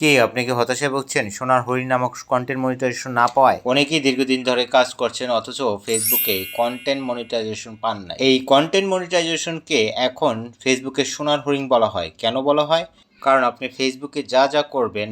কে আপনি কি হতাশায় ভুগছেন? সোনার হরিণ নামক কন্টেন্ট মনিটাইজেশন না পাওয়ায় অনেকেই দীর্ঘদিন ধরে কাজ করছেন, অথচ ফেসবুকে কন্টেন্ট মনিটাইজেশন পান না। এই কন্টেন্ট মনিটাইজেশনকে এখন ফেসবুকে সোনার হরিণ বলা হয়। কেন বলা হয়? কারণ আপনি ফেসবুকে যা যা করবেন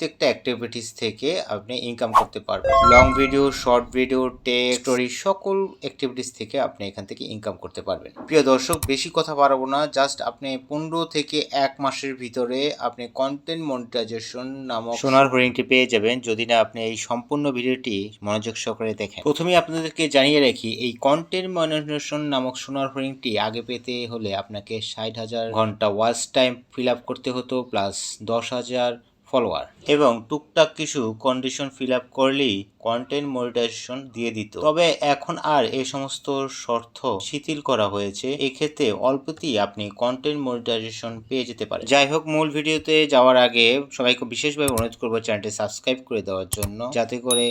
প্রত্যেকটা অ্যাক্টিভিটিস থেকে আপনি ইনকাম করতে পারবেন। Long video short video tech story সকল অ্যাক্টিভিটিস থেকে আপনি এখান থেকে ইনকাম করতে পারবেন। প্রিয় দর্শক, বেশি কথা বাড়াবো না জাস্ট আপনি পনেরো থেকে এক মাসের ভিতরে আপনি কন্টেন্ট মনিটাইজেশন নামক সোনার হরিণটি পেয়ে যাবেন যদি না আপনি এই সম্পূর্ণ ভিডিওটি মনোযোগ সহকারে দেখেন। প্রথমেই আপনাদেরকে জানিয়ে রাখি, এই কন্টেন্ট মনিটাইজেশন নামক সোনার হরিণটি আগে পেতে হলে আপনাকে ষাট হাজার ঘণ্টা ওয়াচ টাইম ফিল আপ করতে হতো প্লাস দশ হাজার ফলোয়ার এবং টুকটাক কিছু কন্ডিশন ফিল আপ করলেই কন্টেন্ট মনিটাইজেশন দিয়ে দিত। তবে এখন আর এই সমস্ত শর্ত শিথিল করা হয়েছে। এক্ষেত্রে অল্পতেই আপনি কন্টেন্ট মনিটাইজেশন পেয়ে যেতে পারেন। যাই হোক, মূল ভিডিওতে যাওয়ার আগে সবাইকে বিশেষভাবে অনুরোধ করব চ্যানেলটি সাবস্ক্রাইব করে দেওয়ার জন্য। যাতে করে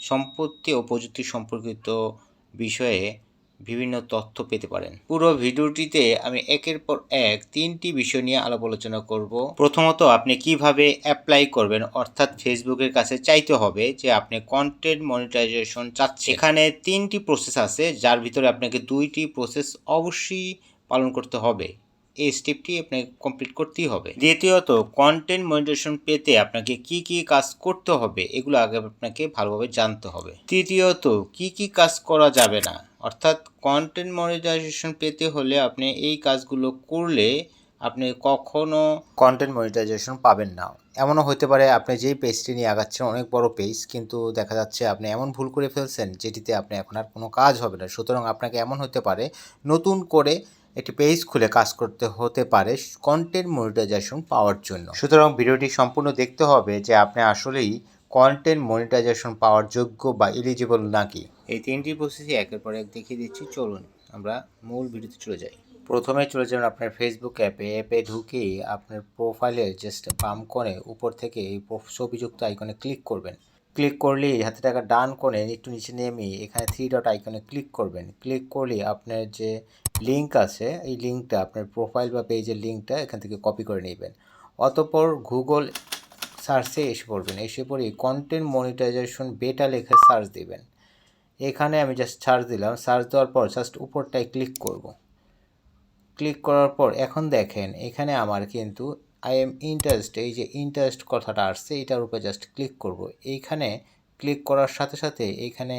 সম্পত্তি ও প্রযুক্তি সম্পর্কিত বিষয়ে বিভিন্ন তথ্য পেতে পারেন। পুরো ভিডিওটিতে আমি একের পর এক তিনটি বিষয় নিয়ে আলাপ আলোচনা করব। প্রথমত, আপনি কীভাবে অ্যাপ্লাই করবেন? অর্থাৎ ফেসবুকের কাছে চাইতে হবে যে আপনি কন্টেন্ট মনিটাইজেশন চাচ্ছেন। এখানে তিনটি প্রসেস আছে, যার ভিতরে আপনাকে দুইটি প্রসেস অবশ্যই পালন করতে হবে। এই স্টেপটি আপনাকে কমপ্লিট করতেই হবে। দ্বিতীয়ত কন্টেন্ট মনিটাইজেশন পেতে আপনাকে কি কি কাজ করতে হবে, এগুলো আগে আপনাকে ভালোভাবে জানতে হবে। তৃতীয়ত, কি কি কাজ করা যাবে না? অর্থাৎ কন্টেন্ট মনিটাইজেশন পেতে হলে আপনি এই কাজগুলো করলে আপনি কখনো কন্টেন্ট মনিটাইজেশন পাবেন না। এমনও হতে পারে আপনি যেই পেজটি নিয়ে আগাচ্ছেন, অনেক বড় পেজ কিন্তু দেখা যাচ্ছে আপনি এমন ভুল করে ফেলছেন যেটিতে আপনি এখন আর কোনো কাজ হবে না। সুতরাং আপনাকে এমন হতে পারে নতুন করে একটি পেজ খুলে কাজ করতে হতে পারে কন্টেন্ট মনিটাইজেশন পাওয়ার জন্য। সুতরাং ভিডিওটি সম্পূর্ণ দেখতে হবে যে আপনি আসলেই কন্টেন্ট মনিটাইজেশন পাওয়ার যোগ্য বা এলিজিবল নাকি? এই তিনটি প্রসেসই একের পর এক দেখিয়ে দিচ্ছি। চলুন আমরা মূল ভিডিওতে চলে যাই। প্রথমে চলে যাবেন আপনার ফেসবুক অ্যাপে অ্যাপে ঢুকে আপনার প্রোফাইলে জাস্ট বাম কোণে, উপর থেকে এই ছবিযুক্ত আইকনে ক্লিক করবেন। ক্লিক করলেই হাতে টাকা ডান কোণে, একটু নিচে নেমে এখানে থ্রি ডট আইকনে ক্লিক করবেন। ক্লিক করলে আপনার যে লিঙ্ক আছে, এই লিঙ্কটা আপনার প্রোফাইল বা পেজের লিঙ্কটা এখান থেকে কপি করে নেবেন। অতপর গুগল সার্চে এসে পড়বেন। এসে পড়ে কন্টেন্ট মনিটাইজেশন বেটা লেখা সার্চ দিবেন। এখানে আমি জাস্ট সার্চ দিলাম। সার্চ দেওয়ার পর জাস্ট উপরটায় ক্লিক করব। ক্লিক করার পর এখন দেখেন, এখানে আমার কিন্তু আই এম ইন্টারেস্ট এই যে ইন্টারেস্ট কথাটা আসছে, এটার উপরে জাস্ট ক্লিক করব। এইখানে ক্লিক করার সাথে সাথে এইখানে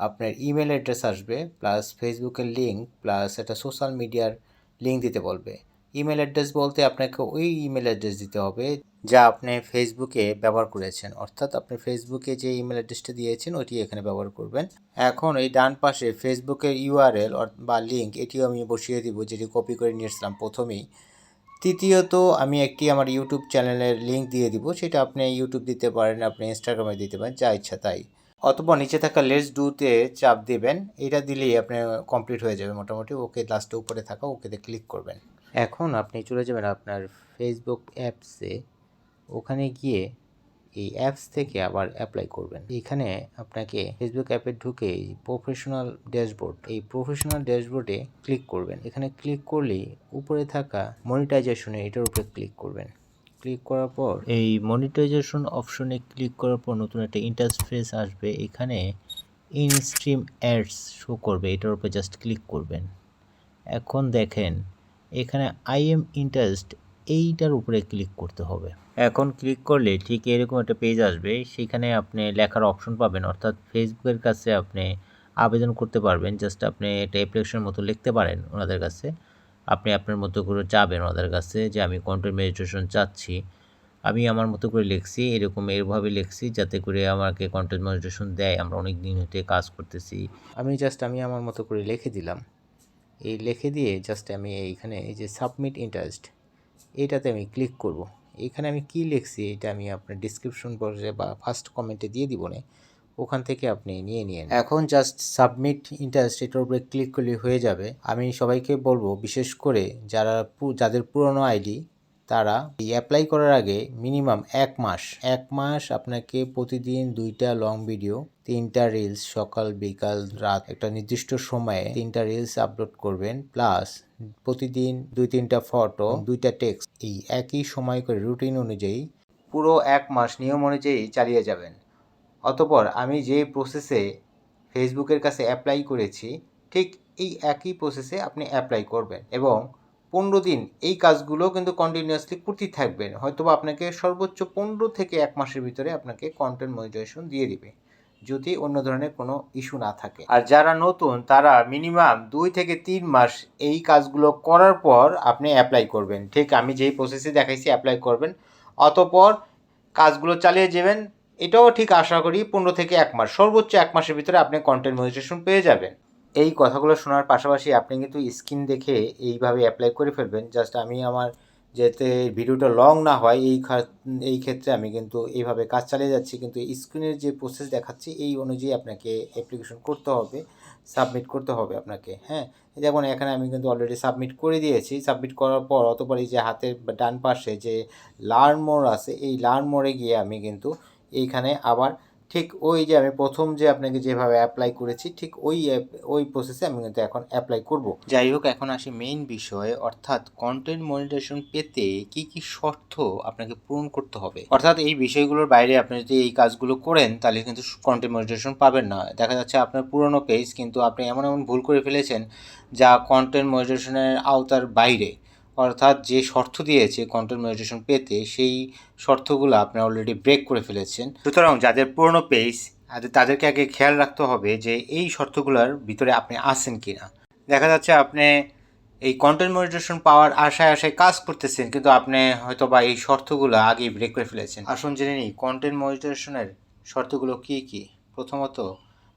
আপনার ইমেল অ্যাড্রেস আসবে প্লাস ফেসবুকের লিঙ্ক প্লাস একটা সোশ্যাল মিডিয়ার লিঙ্ক দিতে বলবে। ইমেল অ্যাড্রেস বলতে আপনাকে ওই ইমেল অ্যাড্রেস দিতে হবে যা আপনি ফেসবুকে ব্যবহার করেছেন। অর্থাৎ আপনি ফেসবুকে যে ইমেল অ্যাড্রেসটা দিয়েছেন ওটি এখানে ব্যবহার করবেন। এখন এই ডান পাশে ফেসবুকের ইউআরএল বা লিঙ্ক এটিও আমি বসিয়ে দিব, যেটি কপি করে নিয়েছিলাম প্রথমেই। তৃতীয়ত, আমি একটি আমার ইউটিউব চ্যানেলের লিঙ্ক দিয়ে দিব, সেটা আপনি ইউটিউব দিতে পারেন, আপনি ইনস্টাগ্রামে দিতে পারেন, যা ইচ্ছা তাই। অথবা নিচে থাকা লেস ডুতে চাপ দেবেন, এটা দিলেই আপনার কমপ্লিট হয়ে যাবে মোটামুটি, ওকে লাস্টে উপরে থাকা, ওকেতে ক্লিক করবেন। এখন আপনি চলে যাবেন আপনার ফেসবুক অ্যাপসে ওখানে গিয়ে এই অ্যাপস থেকে আবার অ্যাপ্লাই করবেন। এখানে আপনাকে ফেসবুক অ্যাপে ঢুকে প্রফেশনাল ড্যাশবোর্ড এই প্রফেশনাল ড্যাশবোর্ডে ক্লিক করবেন। এখানে ক্লিক করলেই উপরে থাকা মনিটাইজেশনে এটার উপরে ক্লিক করবেন। ক্লিক করার পর এই মনিটাইজেশন অপশনে ক্লিক করার পর নতুন একটা ইন্টারফেস আসবে। এখানে ইনস্ট্রিম অ্যাডস শো করবে। এটার উপরে জাস্ট ক্লিক করবেন। এখন দেখেন এখানে আই এম ইন্টারেস্ট এইটার উপরে ক্লিক করতে হবে। এখন ক্লিক করলে ঠিক এরকম একটা পেজ আসবে, সেখানে আপনি লেখার অপশন পাবেন। অর্থাৎ ফেসবুকের কাছে আপনি আবেদন করতে পারবেন জাস্ট আপনি একটা অ্যাপ্লিকেশন মতো লিখতে পারেন ওনাদের কাছে। আপনি আপনার মতো করে যাবেন ওনাদের কাছে যে, আমি কন্টেন্ট মেডিটেশন চাচ্ছি, আমি আমার মতো করে লিখছি, এরকম এরভাবে লিখছি যাতে করে আমাকে কন্টেন্ট মনিটেশন দেয়। আমরা অনেক দিন হতে কাজ করতেছি। আমি জাস্ট আমি আমার মতো করে লিখে দিলাম। এই লিখে দিয়ে জাস্ট আমি এইখানে এই যে সাবমিট ইন্টারেস্ট এটাতে আমি ক্লিক করব। এখানে আমি কি লিখছি, এটা আমি আপনার ডিসক্রিপশন বক্সে বা ফার্স্ট কমেন্টে দিয়ে দিব না। ওখান থেকে আপনি নিয়ে নিন। এখন জাস্ট সাবমিট ইন্টারেস্ট এটার উপরে ক্লিক করলে হয়ে যাবে। আমি সবাইকে বলব, বিশেষ করে যারা যাদের পুরনো আইডি তারা এই অ্যাপ্লাই করার আগে মিনিমাম এক মাস এক মাস আপনাকে প্রতিদিন দুইটা লং ভিডিও তিনটা রিলস সকাল, বিকাল, রাত। একটা নির্দিষ্ট সময়ে তিনটা রিলস আপলোড করবেন প্লাস প্রতিদিন দুই, তিনটা ফটো দুইটা টেক্সট এই একই সময় করে রুটিন অনুযায়ী পুরো এক মাস নিয়ম অনুযায়ী চালিয়ে যাবেন। অতপর আমি যে প্রসেসে ফেসবুকের কাছে অ্যাপ্লাই করেছি, ঠিক এই একই প্রসেসে আপনি অ্যাপ্লাই করবেন এবং পনেরো দিন এই কাজগুলো কিন্তু কন্টিনিউয়াসলি করতেই থাকবেন। হয়তোবা আপনাকে সর্বোচ্চ পনেরো থেকে এক মাসের ভিতরে আপনাকে কন্টেন্ট মনিটাইজেশন দিয়ে দিবে। যদি অন্য ধরনের কোনো ইস্যু না থাকে। আর যারা নতুন, তারা মিনিমাম দুই থেকে তিন মাস এই কাজগুলো করার পর আপনি অ্যাপ্লাই করবেন। ঠিক, আমি যেই প্রসেসে দেখাইছি অ্যাপ্লাই করবেন। অতপর কাজগুলো চালিয়ে যাবেন। এটাও ঠিক আশা করি পনেরো থেকে এক মাস, সর্বোচ্চ এক মাসের ভিতরে আপনি কন্টেন্ট মনিটাইজেশন পেয়ে যাবেন। এই কথাগুলো শোনার পাশাপাশি আপনি কিন্তু স্ক্রিন দেখে এইভাবে অ্যাপ্লাই করে ফেলবেন। জাস্ট আমি আমার যাতে ভিডিওটা লং না হয়, এই এই ক্ষেত্রে আমি কিন্তু এইভাবে কাজ চালিয়ে যাচ্ছি। কিন্তু স্ক্রিনের যে প্রসেস দেখাচ্ছি, এই অনুযায়ী আপনাকে অ্যাপ্লিকেশন করতে হবে সাবমিট করতে হবে আপনাকে হ্যাঁ? যেমন এখানে আমি কিন্তু অলরেডি সাবমিট করে দিয়েছি। সাবমিট করার পর অতপর এই যে হাতের ডান পাশে যে লার্ন মোড আছে, এই লার্ন মোডে গিয়ে আমি কিন্তু এইখানে আবার ঠিক ওই যে আমি প্রথম যে আপনাকে যেভাবে অ্যাপ্লাই করেছি, ঠিক ওই ওই প্রসেসে আমি কিন্তু এখন অ্যাপ্লাই করব। যাই হোক, এখন আসি মেইন বিষয়ে, অর্থাৎ কন্টেন্ট মনিটাইজেশন পেতে কি কি শর্ত আপনাকে পূরণ করতে হবে? অর্থাৎ এই বিষয়গুলোর বাইরে আপনি যদি এই কাজগুলো করেন, তাহলে কিন্তু কন্টেন্ট মনিটাইজেশন পাবেন না। দেখা যাচ্ছে আপনার পুরনো পেজ কিন্তু আপনি এমন এমন ভুল করে ফেলেছেন, যা কন্টেন্ট মনিটাইজেশনের আওতার বাইরে। অর্থাৎ যে শর্ত দিয়েছে কন্টেন্ট মনিটাইজেশন পেতে, সেই শর্তগুলো আপনি অলরেডি ব্রেক করে ফেলেছেন। সুতরাং যাদের পুরনো পেজ তাদেরকে আগে খেয়াল রাখতে হবে যে এই শর্তগুলোর ভিতরে আপনি আছেন কি না দেখা যাচ্ছে আপনি এই কন্টেন্ট মনিটাইজেশন পাওয়ার আশায় আশায় কাজ করতেছেন, কিন্তু আপনি হয়তো বা এই শর্তগুলো আগেই ব্রেক করে ফেলেছেন। আসুন জেনে নিই কন্টেন্ট মনিটাইজেশনের শর্তগুলো কী কী? প্রথমত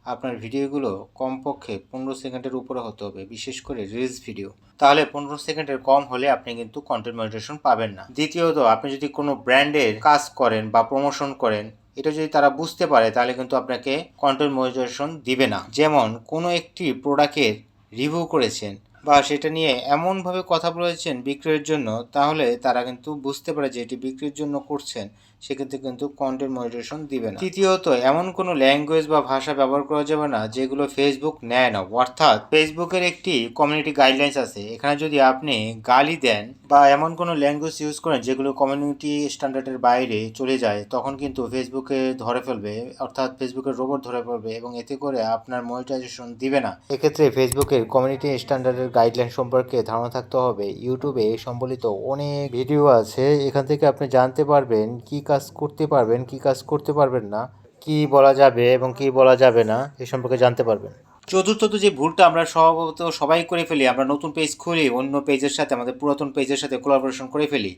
আপনার ভিডিওগুলো কমপক্ষে পনেরো সেকেন্ডের উপরে হতে হবে, বিশেষ করে রিলস ভিডিও তাহলে পনেরো সেকেন্ডের কম হলে আপনি কিন্তু কন্টেন্ট মনিটেশন পাবেন না। দ্বিতীয়ত, আপনি যদি কোনো ব্র্যান্ডের কাজ করেন বা প্রমোশন করেন, এটা যদি তারা বুঝতে পারে, তাহলে কিন্তু আপনাকে কন্টেন্ট মনিটেশন দিবে না। যেমন, কোনো একটি প্রোডাক্টের রিভিউ করেছেন বা সেটা নিয়ে এমনভাবে কথা বলেছেন বিক্রয়ের জন্য, তাহলে তারা কিন্তু বুঝতে পারে যে এটি বিক্রির জন্য করছেন। সেক্ষেত্রে কিন্তু কন্টেন্ট মনিটাইজেশন দিবে না। তৃতীয়ত, এমন কোনো ল্যাঙ্গুয়েজ বা ভাষা ব্যবহার করা যাবে না যেগুলো ফেসবুক নেয় না। অর্থাৎ ফেসবুকের একটি কমিউনিটি গাইডলাইন্স আছে। এখানে যদি আপনি গালি দেন বা এমন কোনো ল্যাঙ্গুয়েজ ইউজ করেন যেগুলো কমিউনিটি স্ট্যান্ডার্ডের বাইরে চলে যায়, তখন কিন্তু ফেসবুকে ধরে ফেলবে, অর্থাৎ ফেসবুকের রোবট ধরে ফেলবে এবং এতে করে আপনার মনিটাইজেশন দিবে না। এক্ষেত্রে ফেসবুকের কমিউনিটি স্ট্যান্ডার্ডের গাইডলাইন সম্পর্কে ধারণা থাকতে হবে। ইউটিউবে সম্বলিত অনেক ভিডিও আছে। এখান থেকে আপনি জানতে পারবেন কি কাজ করতে পারবেন, কি কাজ করতে পারবেন না, কি বলা যাবে এবং কি বলা যাবে না, এ সম্পর্কে জানতে পারবেন। চতুর্থত যে ভুলটা আমরা স্বভাবত সবাই করে ফেলি, আমরা নতুন পেজ খুলি, অন্য পেজের সাথে, আমাদের পুরাতন পেজের সাথে কোলাবোরেশন করে ফেলি,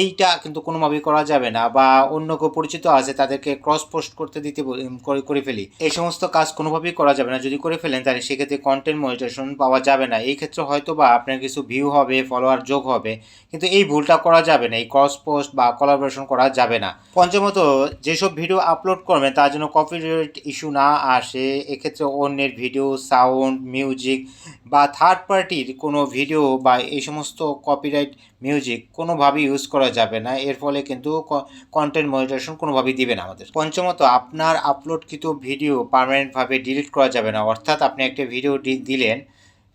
এইটা কিন্তু কোনোভাবেই করা যাবে না বা অন্য কেউ পরিচিত আছে তাদেরকে ক্রস পোস্ট করতে দিতে করে ফেলি। এই সমস্ত কাজ কোনোভাবেই করা যাবে না। যদি করে ফেলেন, তাহলে সেক্ষেত্রে কন্টেন্ট মনিটেশন পাওয়া যাবে না। এই ক্ষেত্রে হয়তো বা আপনার কিছু ভিউ হবে ফলোয়ার যোগ হবে, কিন্তু এই ভুলটা করা যাবে না, এই ক্রস পোস্ট বা কোলাবোরেশন করা যাবে না। পঞ্চমত, যেসব ভিডিও আপলোড করবেন, তার জন্য কপিরাইট ইস্যু না আসে, এক্ষেত্রে অন্যের ভিডিও সাউন্ড মিউজিক বা থার্ড পার্টির কোনো ভিডিও বা এই সমস্ত কপিরাইট মিউজিক কোনোভাবেই ইউজ করা যাবে না। এর ফলে কিন্তু কন্টেন্ট মনিটারেশন কোনোভাবেই দিবে না আমাদের। পঞ্চমত, আপনার আপলোডকৃত ভিডিও পার্মানেন্টভাবে ডিলিট করা যাবে না। অর্থাৎ আপনি একটা ভিডিও দিলেন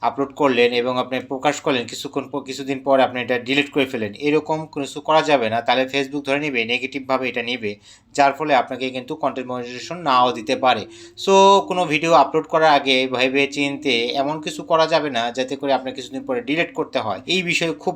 আপলোড করলেন এবং আপনি প্রকাশ করলেন, কিছুক্ষণ কিছুদিন পর আপনি এটা ডিলিট করে ফেলেন। এরকম কিছু করা যাবে না। তাহলে ফেসবুক ধরে নেবে নেগেটিভভাবে এটা নেবে, যার ফলে আপনাকে কিন্তু কন্টেন্ট মনিটাইজেশন নাও দিতে পারে। সো কোনো ভিডিও আপলোড করার আগে ভেবে চিনতে এমন কিছু করা যাবে না, যাতে করে আপনার কিছুদিন পরে ডিলিট করতে হয়। এই বিষয়ে খুব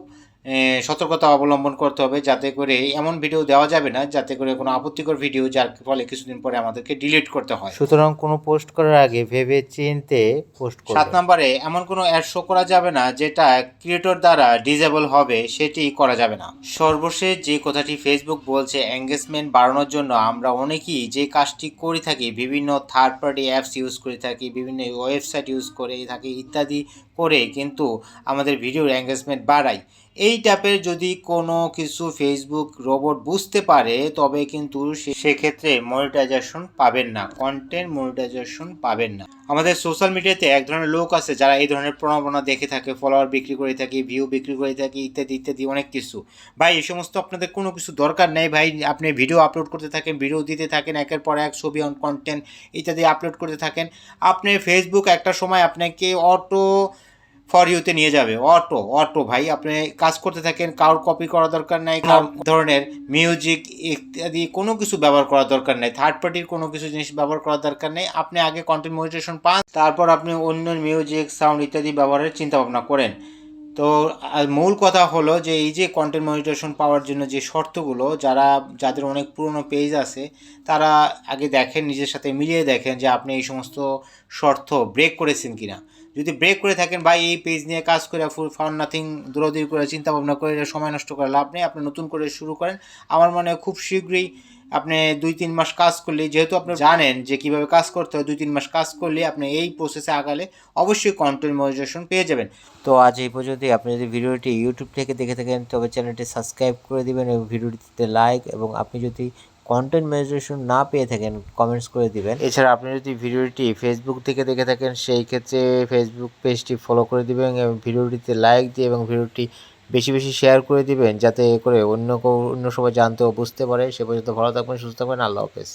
সতর্কতা অবলম্বন করতে হবে যাতে করে এমন ভিডিও দেওয়া যাবে না যাতে করে কোনো আপত্তিকর ভিডিও যার ফলে কিছুদিন পরে আমাদেরকে ডিলিট করতে হয়। সুতরাং কোনো পোস্ট করার আগে ভেবে চিনতে পোস্ট সাত করবেন নম্বরে এমন কোনো অ্যাড শো করা যাবে না যেটা ক্রিয়েটর দ্বারা ডিজেবল হবে সেটি করা যাবে না। সর্বশেষ যে কথাটি ফেসবুক বলছে এঙ্গেজমেন্ট বাড়ানোর জন্য আমরা অনেকেই যে কাজটি করে থাকি বিভিন্ন থার্ড পার্টি অ্যাপস ইউজ করে থাকি বিভিন্ন ওয়েবসাইট ইউজ করে থাকি ইত্যাদি করে কিন্তু আমাদের ভিডিওর এঙ্গেজমেন্ট বাড়াই এই টাইপের যদি কোনো কিছু ফেসবুক রোবট বুঝতে পারে, তবে কিন্তু সেক্ষেত্রে মনিটাইজেশন পাবেন না কন্টেন্ট মনিটাইজেশন পাবেন না। আমাদের সোশ্যাল মিডিয়াতে এক ধরনের লোক আছে যারা এই ধরনের প্রণবনা দেখে থাকে ফলোয়ার বিক্রি করে থাকে ভিউ বিক্রি করে থাকে, ইত্যাদি ইত্যাদি, অনেক কিছু। ভাই, এই সমস্ত আপনাদের কোনো কিছু দরকার নেই ভাই, আপনি ভিডিও আপলোড করতে থাকেন ভিডিও দিতে থাকেন, একের পর এক ছবি অন কন্টেন্ট ইত্যাদি আপলোড করতে থাকেন। আপনি ফেসবুক একটা সময় আপনাকে অটো ফর ইউতে নিয়ে যাবে। অটো অটো ভাই আপনি কাজ করতে থাকেন কারোর কপি করা দরকার নাই কারোর ধরনের মিউজিক ইত্যাদি কোনো কিছু ব্যবহার করার দরকার নেই থার্ড পার্টির কোনো কিছু জিনিস ব্যবহার করার দরকার নেই। আপনি আগে কন্টেন্ট মনিটেশন পান তারপর আপনি অন্য মিউজিক সাউন্ড ইত্যাদি ব্যবহারের চিন্তা ভাবনা করেন। তো মূল কথা হলো যে এই যে কন্টেন্ট মনিটেশন পাওয়ার জন্য যে শর্তগুলো যারা যাদের অনেক পুরনো পেজ আছে তারা আগে দেখেন নিজের সাথে মিলিয়ে দেখেন যে আপনি এই সমস্ত শর্ত ব্রেক করেছেন কিনা। যদি ব্রেক করে থাকেন, ভাই, এই পেজ নিয়ে কাজ করে ফুল ফাউন্ড নাথিং দূরদূর করে চিন্তা ভাবনা করে সময় নষ্ট করে লাভ নেই। আপনি নতুন করে শুরু করেন। আমার মনে হয় খুব শীঘ্রই আপনি দুই তিন মাস কাজ করলে, যেহেতু আপনি জানেন যে কীভাবে কাজ করতে হয়, দুই তিন মাস কাজ করলে আপনি এই প্রসেসে আগালে অবশ্যই কন্টেন্ট মনিটাইজেশন পেয়ে যাবেন। তো আজ এই পর্যন্তই। আপনি যদি ভিডিওটি ইউটিউব থেকে দেখে থাকেন, তবে চ্যানেলটি সাবস্ক্রাইব করে দিবেন এবং ভিডিওটিতে লাইক এবং আপনি যদি কন্টেন্ট মেডিটেশন না পেয়ে থাকেন কমেন্টস করে দিবেন। এছাড়া আপনি যদি ভিডিওটি ফেসবুক থেকে দেখে থাকেন, সেই ক্ষেত্রে ফেসবুক পেজটি ফলো করে দিবেন এবং ভিডিওটিতে লাইক দিয়ে এবং ভিডিওটি বেশি বেশি শেয়ার করে দিবেন, যাতে করে অন্য কেউ, অন্য সবাই জানতে ও বুঝতে পারে। সে পর্যন্ত ভালো থাকবেন, সুস্থ থাকবেন। আল্লাহ হাফেজ।